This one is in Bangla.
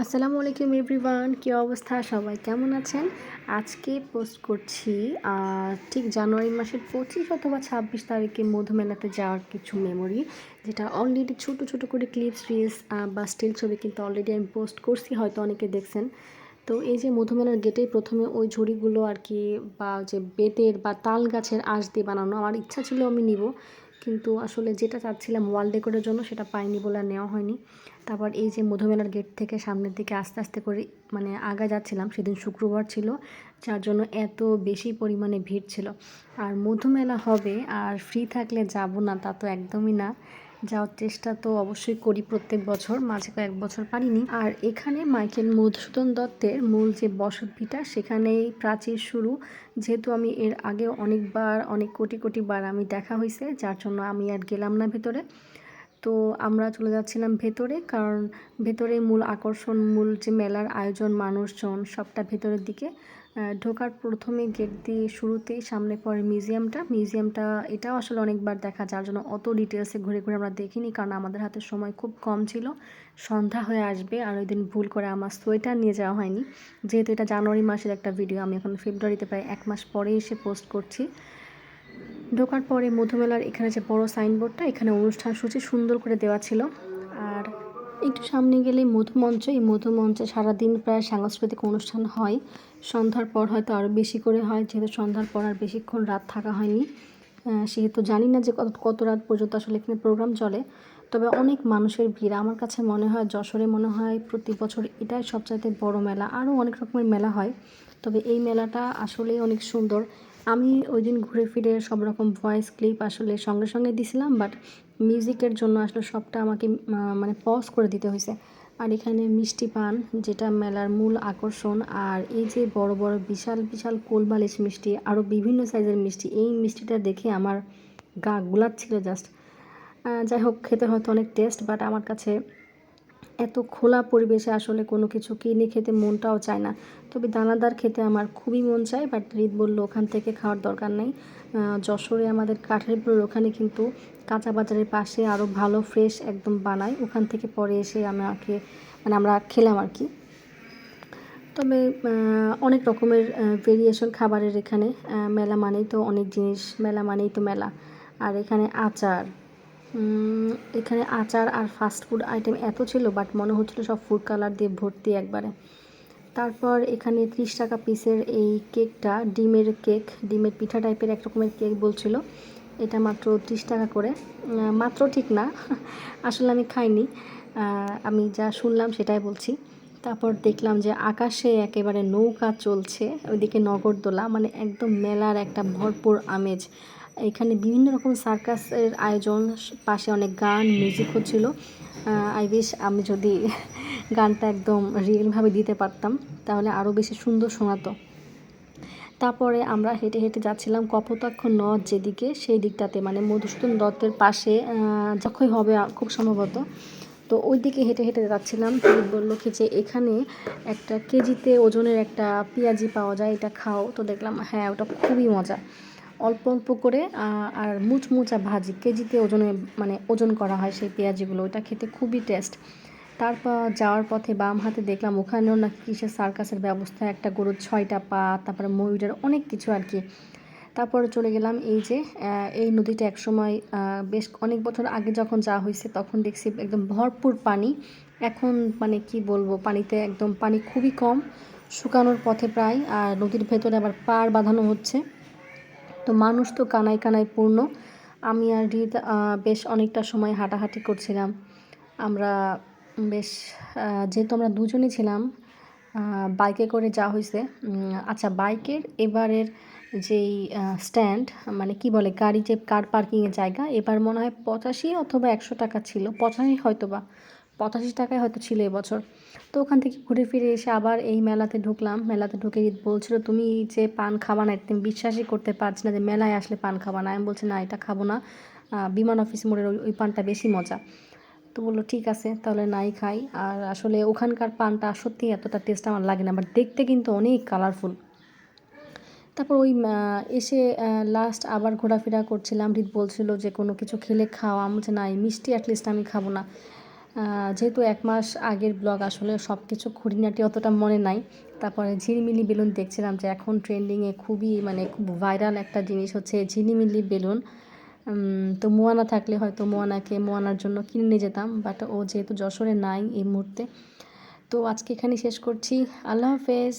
আসসালামু আলাইকুম এভরিওয়ান, কী অবস্থা সবাই? কেমন আছেন? আজকে পোস্ট করছি ঠিক জানুয়ারি মাসের পঁচিশ অথবা ছাব্বিশ তারিখে মধুমেলাতে যাওয়ার কিছু মেমোরি যেটা অলরেডি ছোট ছোট করে ক্লিপস রিলস বা স্টিল ছবি কিন্তু অলরেডি আমি পোস্ট করছি, হয়তো অনেকে দেখছেন। তো এই যে মধুমেলার গেটে প্রথমে ওই ঝুড়িগুলো আর কি, বা যে বেতের বা তাল গাছের আঁশ দিয়ে বানানো, আমার ইচ্ছা ছিল আমি নিব। কিন্তু আসলে যেটা চাচ্ছিলাম ওয়াল ডেকোরের জন্য সেটা পাইনি বলে নেওয়া হয়নি। তারপর এই যে মধুমেলার গেট থেকে সামনের দিকে আস্তে আস্তে করে মানে আগা যাচ্ছিলাম, সেদিন শুক্রবার ছিল, যার জন্য এত বেশি পরিমাণে ভিড় ছিল। আর মধুমেলা হবে, আর ফ্রি থাকলে যাব না তা তো একদমই না। যাওয়ার চেষ্টা তো অবশ্যই করি প্রত্যেক বছর, মাঝে কয়েক বছর পারিনি। আর এখানে মাইকেল মধুসূদন দত্তের মূল যে বসত ভিটা সেখানেই প্রাচীর শুরু। যেহেতু আমি এর আগে অনেকবার, অনেক কোটি কোটি বার আমি দেখা হয়েছে যার জন্য আমি আর গেলাম না ভেতরে। তো আমরা চলে যাচ্ছিলাম ভেতরে, কারণ ভেতরে মূল আকর্ষণ, মূল যে মেলার আয়োজন, মানুষজন সবটা ভেতরের দিকে। ঢোকার প্রথমে গেট দিয়ে শুরুতেই সামনে পড়ে মিউজিয়ামটা। মিউজিয়ামটা, এটাও আসলে অনেকবার দেখা, যার জন্য অত ডিটেলসে ঘুরে ঘুরে আমরা দেখিনি, কারণ আমাদের হাতে সময় খুব কম ছিল। সন্ধ্যা হয়ে আসবে, আর ওই দিন ভুল করে আমার সোয়েটার নিয়ে যাওয়া হয়নি। যেহেতু এটা জানুয়ারি মাসের একটা ভিডিও আমি এখন ফেব্রুয়ারিতে প্রায় এক মাস পরে এসে পোস্ট করছি। ঢোকার পরে মধুমেলার এখানে যে বড় সাইনবোর্ডটা, এখানে অনুষ্ঠান সূচি সুন্দর করে দেওয়া ছিল। আর একটু সামনে গেলে মধুমঞ্চ। এই মধুমঞ্চে সারাদিন প্রায় সাংস্কৃতিক অনুষ্ঠান হয়। সন্ধ্যার পর হয়তো আরও বেশি করে হয়, যেহেতু সন্ধ্যার পর আর বেশিক্ষণ রাত থাকা হয়নি। সেহেতু জানি না যে কত কত রাত পর্যন্ত আসলে এখানে প্রোগ্রাম চলে। তবে অনেক মানুষের ভিড়। আমার কাছে মনে হয়, যশোরে মনে হয় প্রতি বছর এটাই সবচাইতে বড় মেলা। আরও অনেক রকমের মেলা হয়। তবে এই মেলাটা আসলেই অনেক সুন্দর। আমি ওই দিন ঘুরে ফিরে সব রকম ভয়েস ক্লিপ আসলে সঙ্গে সঙ্গে দিছিলাম বাট মিউজিকের জন্য আসলে সবটা আমাকে মানে পজ করে দিতে হয়েছে। আর এখানে মিষ্টি পান, যেটা মেলার মূল আকর্ষণ, আর এই যে বড় বড় বিশাল বিশাল কোলবালিশ মিষ্টি আরও বিভিন্ন সাইজের মিষ্টি, এই মিষ্টিটা দেখে আমার গা গুলাচ্ছিল জাস্ট যাই হোক, খেতে হয়তো অনেক টেস্ট বাট আমার কাছে এত খোলা পরিবেশে আসলে কোনো কিছু কিনে খেতে মনটাও চায় না। তবে দানাদার খেতে আমার খুবই মন চায় বাট রিদ বলল ওখান থেকে খাওয়ার দরকার নেই। যশোরে আমাদের কাঠেরপুরের ওখানে কিন্তু কাঁচা বাজারের পাশে আরও ভালো ফ্রেশ একদম বানায় ওখান থেকে পরে এসে আমাকে মানে আমরা খেলাম আর কি। তবে অনেক রকমের ভেরিয়েশন খাবারের এখানে মেলা মানেই তো অনেক জিনিস, মেলা মানেই তো মেলা। আর এখানে আচার এখানে আচার আর ফাস্ট ফুড আইটেম এত ছিল বাট মনে হচ্ছিল সব ফুড কালার দিয়ে ভর্তি একবারে। তারপর এখানে ত্রিশ টাকা পিসের এই কেকটা ডিমের কেক ডিমের পিঠা টাইপের এক রকমের কেক বলছিল। এটা মাত্র ত্রিশ টাকা করে। মাত্র ঠিক না, আসলে আমি খাইনি। আমি যা শুনলাম সেটাই বলছি। তারপর দেখলাম যে আকাশে একেবারে নৌকা চলছে, ওইদিকে নগরদোলা মানে একদম মেলার একটা ভরপুর আমেজ। এখানে বিভিন্ন রকম সার্কাসের আয়োজন, পাশে অনেক গান মিউজিক হচ্ছিল। আই উইশ আমি যদি গানটা একদম রিয়েলভাবে দিতে পারতাম, তাহলে আরও বেশি সুন্দর শোনাতো। তারপরে আমরা হেঁটে হেঁটে যাচ্ছিলাম কপোতাক্ষ নদ যেদিকে, সেই দিকটাতে মানে মধুসূদন দত্তের পাশে যখনই হবে, খুব সম্ভবত। তো ওই দিকে হেঁটে হেঁটে যাচ্ছিলাম। তিনি বলল কি যে, এখানে একটা কেজিতে ওজনের একটা পেঁয়াজি পাওয়া যায়, এটা খাও। তো দেখলাম হ্যাঁ ওটা খুবই মজা। অল্প অল্প করে আর মুচমুচা ভাজি, কেজিতে ওজনে মানে ওজন করা হয় সেই পেঁয়াজিগুলো ওটা খেতে খুবই টেস্ট। তারপর যাওয়ার পথে বাম হাতে দেখলাম ওখানেও না কিসের সার্কাসের ব্যবস্থা, একটা গরুর ছয়টা পা, তারপরে ময়ূরের অনেক কিছু আর কি। তারপরে চলে গেলাম এই যে এই নদীটা একসময় বেশ অনেক বছর আগে যখন যাওয়া হয়েছে, তখন দেখছি একদম ভরপুর পানি। এখন মানে কি বলব, পানিতে একদম পানি খুবই কম, শুকানোর পথে প্রায়, আর নদীর ভেতরে আবার পাড় বাঁধানো হচ্ছে। তো মানুষ তো কানায় কানায় পূর্ণ। আমি আর রিদ বেশ অনেকটা সময় হাঁটাহাঁটি করছিলাম। আমরা বেশ যেহেতু আমরা দুজনই ছিলাম বাইকে করে যা হয়েছে আচ্ছা বাইকের এবারের যেই স্ট্যান্ড মানে কি বলে, গাড়ি যে কার পার্কিংয়ের জায়গা, এবার মনে হয় পঁচাশি অথবা একশো টাকা ছিল। পঁচাশি হয়তো বা পঁচাশি টাকায় হয়তো ছিল এবছর তো ওখান থেকে ঘুরে ফিরে এসে আবার এই মেলাতে ঢুকলাম। মেলাতে ঢুকে বলছিল, তুমি যে পান খাবা না তুমি বিশ্বাসই করতে পারছি না যে মেলায় আসলে পান খাবা না। আমি বলছি, না, এটা খাব না। বিমান অফিস মোড়ের ওই পানটা বেশি মজা। তো বলল, ঠিক আছে, তাহলে নাই খাই। আর আসলে ওখানকার পানটা সত্যি এতটা টেস্ট আমার লাগে না, বাট দেখতে কিন্তু অনেক কালারফুল। তারপর ওই এসে লাস্ট আবার ঘোরাফেরা করছিলাম। রিত বলছিল যে, কোনো কিছু খেলে খাওয়া আমি না, এই মিষ্টি অ্যাটলিস্ট আমি খাব না। যেহেতু এক মাস আগের ব্লগ আসলে সব কিছু খুঁটিনাটি অতটা মনে নাই। তারপরে ঝিলিমিলি বেলুন দেখছিলাম যে এখন ট্রেন্ডিংয়ে খুবই মানে খুব ভাইরাল একটা জিনিস হচ্ছে ঝিলিমিলি বেলুন। তো মোয়ানা থাকলে হয়তো মোয়ানাকে মোয়ানার জন্য কিনে নিয়ে যেতাম বাট ও যেহেতু যশোরে নাই এই মুহূর্তে। তো আজকে এখানে শেষ করছি। আল্লাহ হাফেজ।